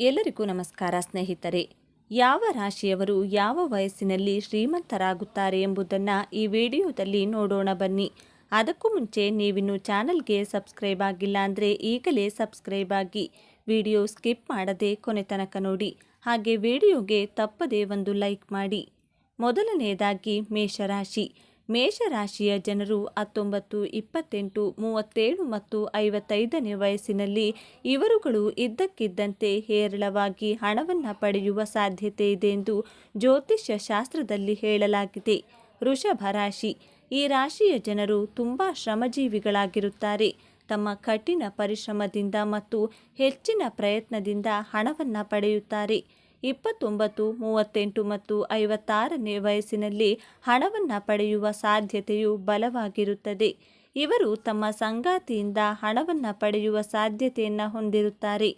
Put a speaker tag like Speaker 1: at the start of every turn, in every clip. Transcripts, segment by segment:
Speaker 1: ಎಲ್ಲರಿಗೂ ನಮಸ್ಕಾರ ಸ್ನೇಹಿತರೆ. ಯಾವ ರಾಶಿಯವರು ಯಾವ ವಯಸ್ಸಿನಲ್ಲಿ ಶ್ರೀಮಂತರಾಗುತ್ತಾರೆ ಎಂಬುದನ್ನು ಈ ವಿಡಿಯೋದಲ್ಲಿ ನೋಡೋಣ ಬನ್ನಿ. ಅದಕ್ಕೂ ಮುಂಚೆ ನೀವಿನ್ನು ಚಾನಲ್ಗೆ ಸಬ್ಸ್ಕ್ರೈಬ್ ಆಗಿಲ್ಲ ಅಂದರೆ ಈಗಲೇ ಸಬ್ಸ್ಕ್ರೈಬ್ ಆಗಿ ವಿಡಿಯೋ ಸ್ಕಿಪ್ ಮಾಡದೆ ಕೊನೆ ತನಕ ನೋಡಿ. ಹಾಗೆ ವಿಡಿಯೋಗೆ ತಪ್ಪದೇ ಒಂದು ಲೈಕ್ ಮಾಡಿ. ಮೊದಲನೆಯದಾಗಿ ಮೇಷರಾಶಿ. ಮೇಷರಾಶಿಯ ಜನರು ಹತ್ತೊಂಬತ್ತು, ಇಪ್ಪತ್ತೆಂಟು, ಮೂವತ್ತೇಳು ಮತ್ತು ಐವತ್ತೈದನೇ ವಯಸ್ಸಿನಲ್ಲಿ ಇವರುಗಳು ಇದ್ದಕ್ಕಿದ್ದಂತೆ ಹೇರಳವಾಗಿ ಹಣವನ್ನು ಪಡೆಯುವ ಸಾಧ್ಯತೆ ಇದೆ ಎಂದು ಜ್ಯೋತಿಷ್ಯ ಶಾಸ್ತ್ರದಲ್ಲಿ ಹೇಳಲಾಗಿದೆ. ವೃಷಭ ರಾಶಿ. ಈ ರಾಶಿಯ ಜನರು ತುಂಬ ಶ್ರಮಜೀವಿಗಳಾಗಿರುತ್ತಾರೆ. ತಮ್ಮ ಕಠಿಣ ಪರಿಶ್ರಮದಿಂದ ಮತ್ತು ಹೆಚ್ಚಿನ ಪ್ರಯತ್ನದಿಂದ ಹಣವನ್ನು ಪಡೆಯುತ್ತಾರೆ. ಇಪ್ಪತ್ತೊಂಬತ್ತು, ಮೂವತ್ತೆಂಟು ಮತ್ತು ಐವತ್ತಾರನೇ ವಯಸ್ಸಿನಲ್ಲಿ ಹಣವನ್ನು ಪಡೆಯುವ ಸಾಧ್ಯತೆಯು ಬಲವಾಗಿರುತ್ತದೆ. ಇವರು ತಮ್ಮ ಸಂಗಾತಿಯಿಂದ ಹಣವನ್ನು ಪಡೆಯುವ ಸಾಧ್ಯತೆಯನ್ನು ಹೊಂದಿರುತ್ತಾರೆ.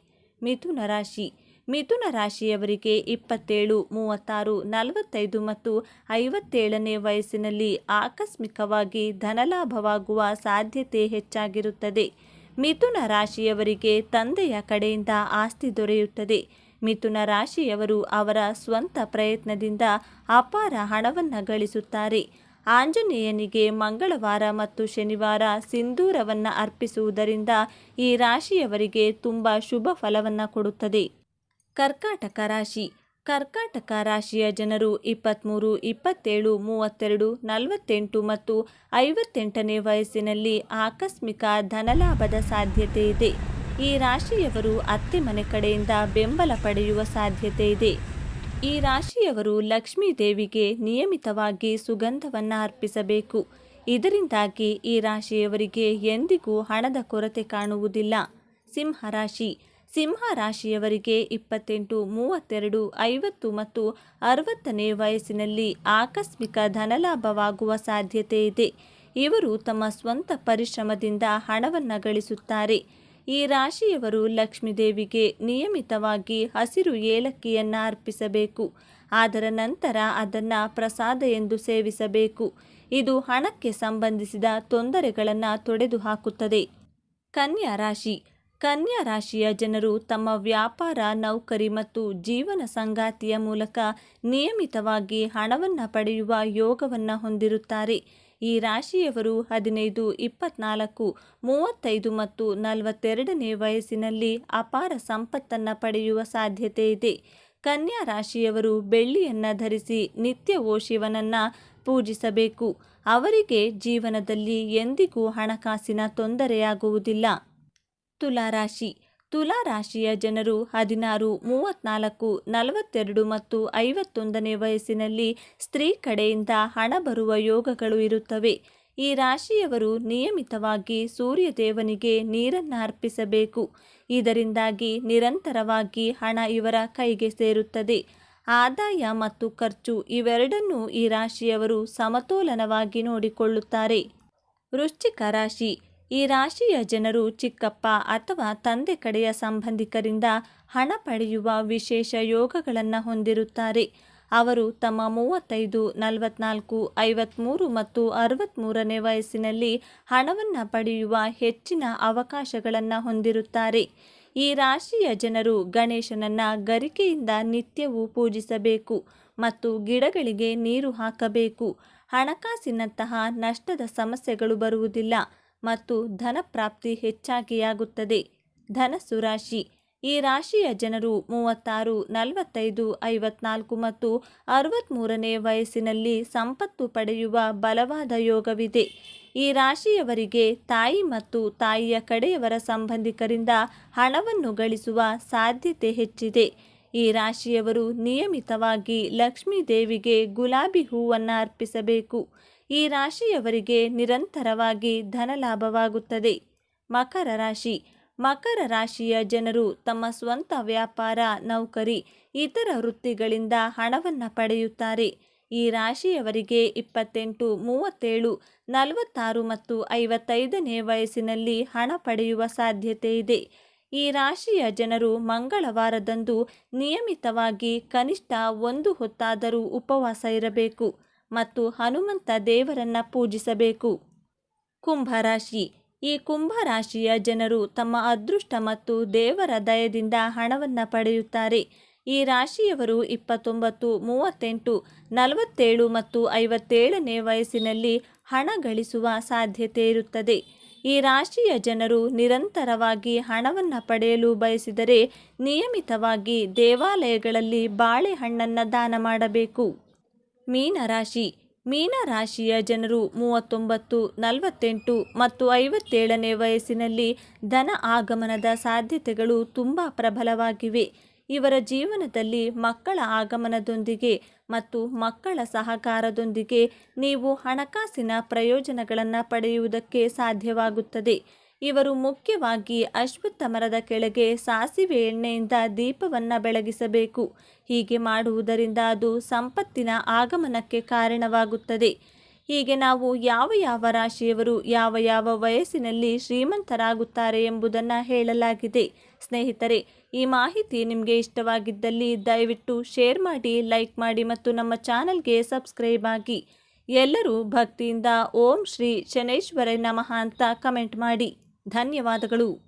Speaker 1: ಮಿಥುನ ರಾಶಿ. ಮಿಥುನ ರಾಶಿಯವರಿಗೆ ಇಪ್ಪತ್ತೇಳು, ಮೂವತ್ತಾರು, ನಲವತ್ತೈದು ಮತ್ತು ಐವತ್ತೇಳನೇ ವಯಸ್ಸಿನಲ್ಲಿ ಆಕಸ್ಮಿಕವಾಗಿ ಧನಲಾಭವಾಗುವ ಸಾಧ್ಯತೆ ಹೆಚ್ಚಾಗಿರುತ್ತದೆ. ಮಿಥುನ ರಾಶಿಯವರಿಗೆ ತಂದೆಯ ಕಡೆಯಿಂದ ಆಸ್ತಿ ದೊರೆಯುತ್ತದೆ. ಮಿಥುನ ರಾಶಿಯವರು ಅವರ ಸ್ವಂತ ಪ್ರಯತ್ನದಿಂದ ಅಪಾರ ಹಣವನ್ನು ಗಳಿಸುತ್ತಾರೆ. ಆಂಜನೇಯನಿಗೆ ಮಂಗಳವಾರ ಮತ್ತು ಶನಿವಾರ ಸಿಂಧೂರವನ್ನು ಅರ್ಪಿಸುವುದರಿಂದ ಈ ರಾಶಿಯವರಿಗೆ ತುಂಬ ಶುಭ ಫಲವನ್ನು ಕೊಡುತ್ತದೆ. ಕರ್ಕಾಟಕ ರಾಶಿ. ಕರ್ಕಾಟಕ ರಾಶಿಯ ಜನರು ಇಪ್ಪತ್ತ್ಮೂರು ಇಪ್ಪತ್ತೇಳು, ಮೂವತ್ತೆರಡು, ನಲವತ್ತೆಂಟು ಮತ್ತು ಐವತ್ತೆಂಟನೇ ವಯಸ್ಸಿನಲ್ಲಿ ಆಕಸ್ಮಿಕ ಧನಲಾಭದ ಸಾಧ್ಯತೆ ಇದೆ. ಈ ರಾಶಿಯವರು ಅತ್ತೆ ಮನೆ ಕಡೆಯಿಂದ ಬೆಂಬಲ ಪಡೆಯುವ ಸಾಧ್ಯತೆ ಇದೆ. ಈ ರಾಶಿಯವರು ಲಕ್ಷ್ಮೀ ದೇವಿಗೆ ನಿಯಮಿತವಾಗಿ ಸುಗಂಧವನ್ನು ಅರ್ಪಿಸಬೇಕು. ಇದರಿಂದಾಗಿ ಈ ರಾಶಿಯವರಿಗೆ ಎಂದಿಗೂ ಹಣದ ಕೊರತೆ ಕಾಣುವುದಿಲ್ಲ. ಸಿಂಹ ರಾಶಿ. ಸಿಂಹ ರಾಶಿಯವರಿಗೆ ಇಪ್ಪತ್ತೆಂಟು, ಮೂವತ್ತೆರಡು, ಐವತ್ತು ಮತ್ತು ಅರವತ್ತನೇ ವಯಸ್ಸಿನಲ್ಲಿ ಆಕಸ್ಮಿಕ ಧನಲಾಭವಾಗುವ ಸಾಧ್ಯತೆ ಇದೆ. ಇವರು ತಮ್ಮ ಸ್ವಂತ ಪರಿಶ್ರಮದಿಂದ ಹಣವನ್ನು ಗಳಿಸುತ್ತಾರೆ. ಈ ರಾಶಿಯವರು ಲಕ್ಷ್ಮೀದೇವಿಗೆ ನಿಯಮಿತವಾಗಿ ಹಸಿರು ಏಲಕ್ಕಿಯನ್ನು ಅರ್ಪಿಸಬೇಕು. ಅದರ ನಂತರ ಅದನ್ನು ಪ್ರಸಾದ ಎಂದು ಸೇವಿಸಬೇಕು. ಇದು ಹಣಕ್ಕೆ ಸಂಬಂಧಿಸಿದ ತೊಂದರೆಗಳನ್ನು ತೊಡೆದು ಹಾಕುತ್ತದೆ ಕನ್ಯಾ ರಾಶಿ. ಕನ್ಯಾ ರಾಶಿಯ ಜನರು ತಮ್ಮ ವ್ಯಾಪಾರ, ನೌಕರಿ ಮತ್ತು ಜೀವನ ಸಂಗಾತಿಯ ಮೂಲಕ ನಿಯಮಿತವಾಗಿ ಹಣವನ್ನು ಪಡೆಯುವ ಯೋಗವನ್ನು ಹೊಂದಿರುತ್ತಾರೆ. ಈ ರಾಶಿಯವರು ಹದಿನೈದು, ಇಪ್ಪತ್ನಾಲ್ಕು, ಮೂವತ್ತೈದು ಮತ್ತು ನಲವತ್ತೆರಡನೇ ವಯಸ್ಸಿನಲ್ಲಿ ಅಪಾರ ಸಂಪತ್ತನ್ನು ಪಡೆಯುವ ಸಾಧ್ಯತೆ ಇದೆ. ಕನ್ಯಾ ರಾಶಿಯವರು ಬೆಳ್ಳಿಯನ್ನು ಧರಿಸಿ ನಿತ್ಯವೋ ಶಿವನನ್ನು ಪೂಜಿಸಬೇಕು. ಅವರಿಗೆ ಜೀವನದಲ್ಲಿ ಎಂದಿಗೂ ಹಣಕಾಸಿನ ತೊಂದರೆಯಾಗುವುದಿಲ್ಲ. ತುಲಾರಾಶಿ ತುಲಾ ರಾಶಿಯ ಜನರು ಹದಿನಾರು, ಮೂವತ್ನಾಲ್ಕು, ನಲವತ್ತೆರಡು ಮತ್ತು ಐವತ್ತೊಂದನೇ ವಯಸ್ಸಿನಲ್ಲಿ ಸ್ತ್ರೀ ಕಡೆಯಿಂದ ಹಣ ಬರುವ ಯೋಗಗಳು ಇರುತ್ತವೆ. ಈ ರಾಶಿಯವರು ನಿಯಮಿತವಾಗಿ ಸೂರ್ಯದೇವನಿಗೆ ನೀರನ್ನು ಅರ್ಪಿಸಬೇಕು. ಇದರಿಂದಾಗಿ ನಿರಂತರವಾಗಿ ಹಣ ಇವರ ಕೈಗೆ ಸೇರುತ್ತದೆ. ಆದಾಯ ಮತ್ತು ಖರ್ಚು ಇವೆರಡನ್ನೂ ಈ ರಾಶಿಯವರು ಸಮತೋಲನವಾಗಿ ನೋಡಿಕೊಳ್ಳುತ್ತಾರೆ. ವೃಶ್ಚಿಕ ರಾಶಿ ಈ ರಾಶಿಯ ಜನರು ಚಿಕ್ಕಪ್ಪ ಅಥವಾ ತಂದೆ ಕಡೆಯ ಸಂಬಂಧಿಕರಿಂದ ಹಣ ಪಡೆಯುವ ವಿಶೇಷ ಯೋಗಗಳನ್ನು ಹೊಂದಿರುತ್ತಾರೆ. ಅವರು ತಮ್ಮ ಮೂವತ್ತೈದು, ನಲವತ್ನಾಲ್ಕು ಐವತ್ತ್ಮೂರು ಮತ್ತು ಅರವತ್ತ್ಮೂರನೇ ವಯಸ್ಸಿನಲ್ಲಿ ಹಣವನ್ನು ಪಡೆಯುವ ಹೆಚ್ಚಿನ ಅವಕಾಶಗಳನ್ನು ಹೊಂದಿರುತ್ತಾರೆ. ಈ ರಾಶಿಯ ಜನರು ಗಣೇಶನನ್ನು ಗರಿಕೆಯಿಂದ ನಿತ್ಯವೂ ಪೂಜಿಸಬೇಕು ಮತ್ತು ಗಿಡಗಳಿಗೆ ನೀರು ಹಾಕಬೇಕು. ಹಣಕಾಸಿನಂತಹ ನಷ್ಟದ ಸಮಸ್ಯೆಗಳು ಬರುವುದಿಲ್ಲ. ಮತ್ತು ಧನ ಪ್ರಾಪ್ತಿ ಹೆಚ್ಚಾಗಿಯಾಗುತ್ತದೆ. ಧನಸ್ಸು ರಾಶಿ ಈ ರಾಶಿಯ ಜನರು ಮೂವತ್ತಾರು, ನಲವತ್ತೈದು, ಐವತ್ನಾಲ್ಕು ಮತ್ತು ಅರವತ್ತ್ಮೂರನೇ ವಯಸ್ಸಿನಲ್ಲಿ ಸಂಪತ್ತು ಪಡೆಯುವ ಬಲವಾದ ಯೋಗವಿದೆ. ಈ ರಾಶಿಯವರಿಗೆ ತಾಯಿ ಮತ್ತು ತಾಯಿಯ ಕಡೆಯವರ ಸಂಬಂಧಿಕರಿಂದ ಹಣವನ್ನು ಗಳಿಸುವ ಸಾಧ್ಯತೆ ಹೆಚ್ಚಿದೆ. ಈ ರಾಶಿಯವರು ನಿಯಮಿತವಾಗಿ ಲಕ್ಷ್ಮೀ ದೇವಿಗೆ ಗುಲಾಬಿ ಹೂವನ್ನು ಅರ್ಪಿಸಬೇಕು. ಈ ರಾಶಿಯವರಿಗೆ ನಿರಂತರವಾಗಿ ಧನಲಾಭವಾಗುತ್ತದೆ. ಮಕರ ರಾಶಿ. ಮಕರ ರಾಶಿಯ ಜನರು ತಮ್ಮ ಸ್ವಂತ ವ್ಯಾಪಾರ, ನೌಕರಿ, ಇತರ ವೃತ್ತಿಗಳಿಂದ ಹಣವನ್ನು ಪಡೆಯುತ್ತಾರೆ. ಈ ರಾಶಿಯವರಿಗೆ ಇಪ್ಪತ್ತೆಂಟು, ಮೂವತ್ತೇಳು, ನಲವತ್ತಾರು ಮತ್ತು ಐವತ್ತೈದನೇ ವಯಸ್ಸಿನಲ್ಲಿ ಹಣ ಪಡೆಯುವ ಸಾಧ್ಯತೆ ಇದೆ. ಈ ರಾಶಿಯ ಜನರು ಮಂಗಳವಾರದಂದು ನಿಯಮಿತವಾಗಿ ಕನಿಷ್ಠ ಒಂದು ಹೊತ್ತಾದರೂ ಉಪವಾಸ ಇರಬೇಕು. ಮತ್ತು ಹನುಮಂತ ದೇವರನ್ನ ಪೂಜಿಸಬೇಕು. ಕುಂಭರಾಶಿ. ಈ ಕುಂಭ ರಾಶಿಯ ಜನರು ತಮ್ಮ ಅದೃಷ್ಟ ಮತ್ತು ದೇವರ ದಯದಿಂದ ಹಣವನ್ನು ಪಡೆಯುತ್ತಾರೆ. ಈ ರಾಶಿಯವರು ಇಪ್ಪತ್ತೊಂಬತ್ತು, ಮೂವತ್ತೆಂಟು, ನಲವತ್ತೇಳು ಮತ್ತು ಐವತ್ತೇಳನೇ ವಯಸ್ಸಿನಲ್ಲಿ ಹಣ ಗಳಿಸುವ ಸಾಧ್ಯತೆ ಇರುತ್ತದೆ. ಈ ರಾಶಿಯ ಜನರು ನಿರಂತರವಾಗಿ ಹಣವನ್ನು ಪಡೆಯಲು ಬಯಸಿದರೆ ನಿಯಮಿತವಾಗಿ ದೇವಾಲಯಗಳಲ್ಲಿ ಬಾಳೆಹಣ್ಣನ್ನು ದಾನ ಮಾಡಬೇಕು. ಮೀನರಾಶಿ ಮೀನರಾಶಿಯ ಜನರು ಮೂವತ್ತೊಂಬತ್ತು, ನಲವತ್ತೆಂಟು ಮತ್ತು ಐವತ್ತೇಳನೇ ವಯಸ್ಸಿನಲ್ಲಿ ಧನ ಆಗಮನದ ಸಾಧ್ಯತೆಗಳು ತುಂಬ ಪ್ರಬಲವಾಗಿವೆ. ಇವರ ಜೀವನದಲ್ಲಿ ಮಕ್ಕಳ ಆಗಮನದೊಂದಿಗೆ ಮತ್ತು ಮಕ್ಕಳ ಸಹಕಾರದೊಂದಿಗೆ ನೀವು ಹಣಕಾಸಿನ ಪ್ರಯೋಜನಗಳನ್ನು ಪಡೆಯುವುದಕ್ಕೆ ಸಾಧ್ಯವಾಗುತ್ತದೆ. ಇವರು ಮುಖ್ಯವಾಗಿ ಅಶ್ವತ್ಥ ಮರದ ಕೆಳಗೆ ಸಾಸಿವೆ ಎಣ್ಣೆಯಿಂದ ದೀಪವನ್ನು ಬೆಳಗಿಸಬೇಕು. ಹೀಗೆ ಮಾಡುವುದರಿಂದ ಅದು ಸಂಪತ್ತಿನ ಆಗಮನಕ್ಕೆ ಕಾರಣವಾಗುತ್ತದೆ. ಹೀಗೆ ನಾವು ಯಾವ ಯಾವ ರಾಶಿಯವರು ಯಾವ ಯಾವ ವಯಸ್ಸಿನಲ್ಲಿ ಶ್ರೀಮಂತರಾಗುತ್ತಾರೆ ಎಂಬುದನ್ನು ಹೇಳಲಾಗಿದೆ. ಸ್ನೇಹಿತರೆ, ಈ ಮಾಹಿತಿ ನಿಮಗೆ ಇಷ್ಟವಾಗಿದ್ದಲ್ಲಿ ದಯವಿಟ್ಟು ಶೇರ್ ಮಾಡಿ, ಲೈಕ್ ಮಾಡಿ ಮತ್ತು ನಮ್ಮ ಚಾನಲ್ಗೆ ಸಬ್ಸ್ಕ್ರೈಬ್ ಆಗಿ. ಎಲ್ಲರೂ ಭಕ್ತಿಯಿಂದ ಓಂ ಶ್ರೀ ಶನೇಶ್ವರ ನಮಃ ಅಂತ ಕಮೆಂಟ್ ಮಾಡಿ. ಧನ್ಯವಾದಗಳು.